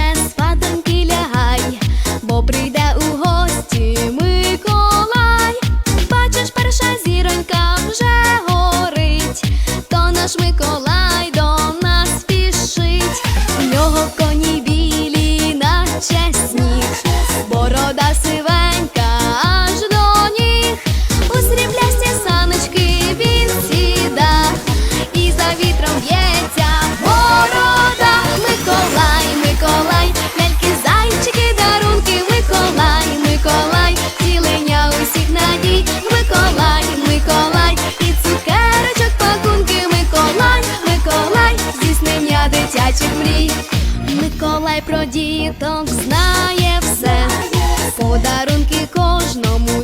через спадоньки. Дитячих мрій. Миколай про діток знає все, подарунки кожному